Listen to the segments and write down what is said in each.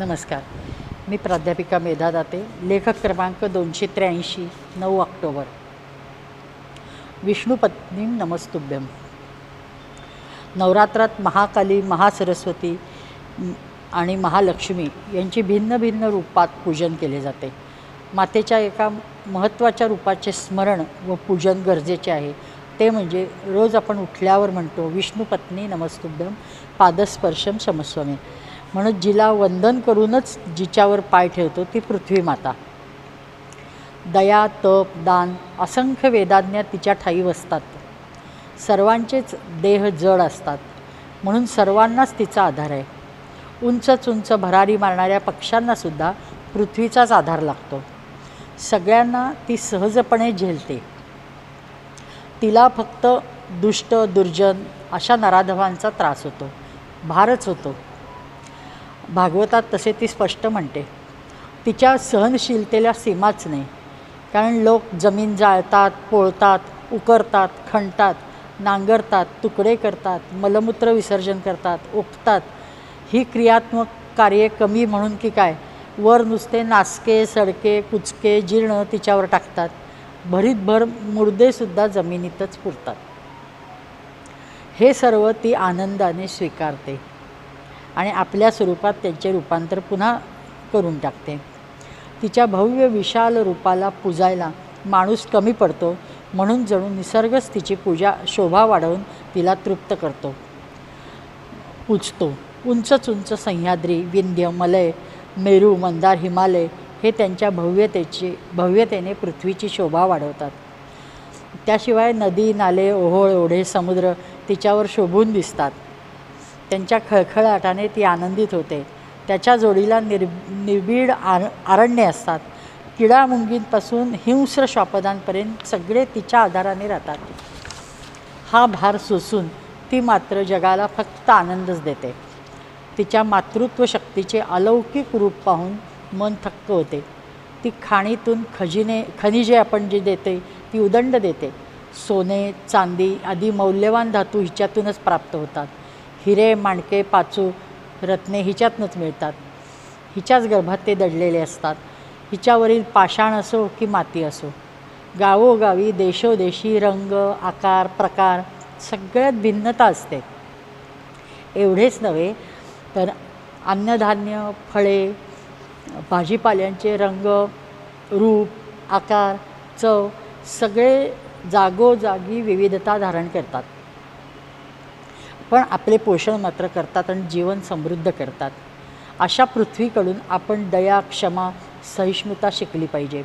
नमस्कार. मी प्राध्यापिका मेधा दाते लेखक क्रमांक दोनशे त्र्याऐंशी नऊ ऑक्टोबर. विष्णुपत्नी नमस्तुभ्यम नवरात्रात महाकाली महासरस्वती आणि महालक्ष्मी यांची भिन्न भिन्न रूपात पूजन केले जाते. मातेच्या एका महत्त्वाच्या रूपाचे स्मरण व पूजन गरजेचे आहे. ते म्हणजे रोज आपण उठल्यावर म्हणतो विष्णुपत्नी नमस्तुभ्यम पादस्पर्शम समस्वामी. म्हणून जिला वंदन करूनच जिच्यावर पाय ठेवतो ती पृथ्वी माता. दया तप दान असंख्य वेदाज्ञा तिच्या ठाई असतात सर्वांचेच देह जड असतात. म्हणून सर्वांनाच तिचा आधार आहे. उंच उंच भरारी मारणाऱ्या पक्ष्यांनासुद्धा पृथ्वीचाच आधार लागतो. सगळ्यांना ती सहजपणे झेलते. तिला फक्त दुष्ट दुर्जन अशा नराधवांचा त्रास होतो. भारच होतो. भागवतात तसे ती स्पष्ट म्हणते तिच्या सहनशीलतेला सीमाच नाही. कारण लोक जमीन जाळतात पोळतात उकरतात खणतात नांगरतात तुकडे करतात मलमूत्र विसर्जन करतात ओकतात. ही क्रियात्मक कार्ये कमी म्हणून की काय? वर नुसते नासके सडके कुचके जीर्ण तिच्यावर टाकतात. भरीतभर मुर्देसुद्धा जमिनीतच पुरतात. हे सर्व ती आनंदाने स्वीकारते. आणि आपल्या स्वरूपात त्यांचे रूपांतर पुन्हा करून टाकते. तिच्या भव्य विशाल रूपाला पूजायला माणूस कमी पडतो म्हणून जणू निसर्गच तिची पूजा शोभा वाढवून तिला तृप्त करतो. पूजतो उंचच उंच सह्याद्री विंध्य मलय मेरू मंदार हिमालय हे त्यांच्या भव्यतेची भव्यतेने पृथ्वीची शोभा वाढवतात. त्याशिवाय नदी नाले ओहोळ ओढे समुद्र तिच्यावर शोभून दिसतात. त्यांच्या खळखळाटाने ती आनंदित होते. त्याच्या जोडीला निर निर्बीड आर आरण्ये असतात. किडामुंगींपासून हिंस्र श्वापदांपर्यंत सगळे तिच्या आधाराने राहतात. हा भार सोसून ती मात्र जगाला फक्त आनंदच देते. तिच्या मातृत्व शक्तीचे अलौकिक रूप पाहून मन थक्क होते. ती खाणीतून खजिने खनिजे आपण जी देते ती उदंड देते. सोने चांदी आदी मौल्यवान धातू हिच्यातूनच प्राप्त होतात. हिरे माणके पाचू रत्ने हिच्यातनंच मिळतात. हिच्याच गर्भात ते दडलेले असतात. हिच्यावरील पाषाण असो की माती असो गावोगावी देशोदेशी रंग आकार प्रकार सगळ्यात भिन्नता असते. एवढेच नव्हे तर अन्नधान्य फळे भाजीपाल्यांचे रंग रूप आकार चव सगळे जागोजागी विविधता धारण करतात. पण आपले पोषण मात्र करतात आणि जीवन समृद्ध करतात. अशा पृथ्वीकडून आपण दया क्षमा सहिष्णुता शिकली पाहिजे.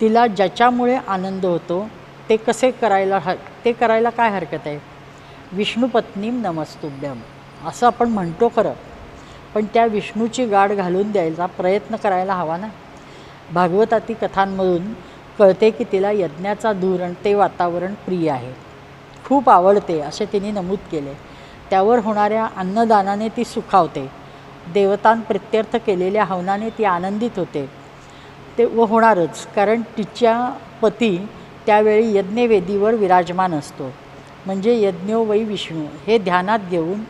तिला ज्याच्यामुळे आनंद होतो ते कसे करायला ह ते करायला काय हरकत आहे? विष्णुपत्नीम नमस्तुभ्यम असं आपण म्हणतो खरं. पण त्या विष्णूची गाठ घालून द्यायचा प्रयत्न करायला हवा ना? भागवताती कथांमधून कळते की तिला यज्ञाचा धूर आणि ते वातावरण प्रिय आहे. खूप आवडते असे तिने नमूद केले. त्यावर होणाऱ्या अन्नदानाने ती सुखावते. देवतांप्रित्यर्थ केलेल्या हवनाने ती आनंदित होते. ते व होणारच कारण तिच्या पती त्यावेळी यज्ञवेदीवर विराजमान असतो. म्हणजे यज्ञो वै विष्णू हे ध्यानात घेऊन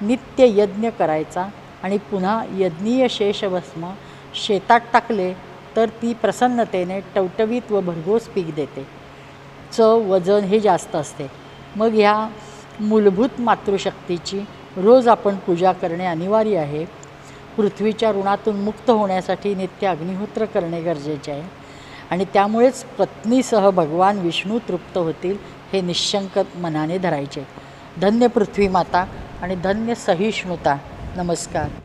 नित्य यज्ञ करायचा आणि पुन्हा यज्ञीय शेषभस्म शेतात टाकले तर ती प्रसन्नतेने टवटवीत व भरघोस पीक देते. चव वजन हे जास्त असते. मग ह्या मूलभूत मातृशक्तीची रोज आपण पूजा करणे अनिवार्य आहे. पृथ्वीच्या ऋणातून मुक्त होण्यासाठी नित्य अग्निहोत्र करणे गरजेचे आहे. आणि त्यामुळेच पत्नीसह भगवान विष्णू तृप्त होतील हे निशंक मनाने धरायचे. धन्य पृथ्वी माता आणि धन्य सहिष्णुता. नमस्कार.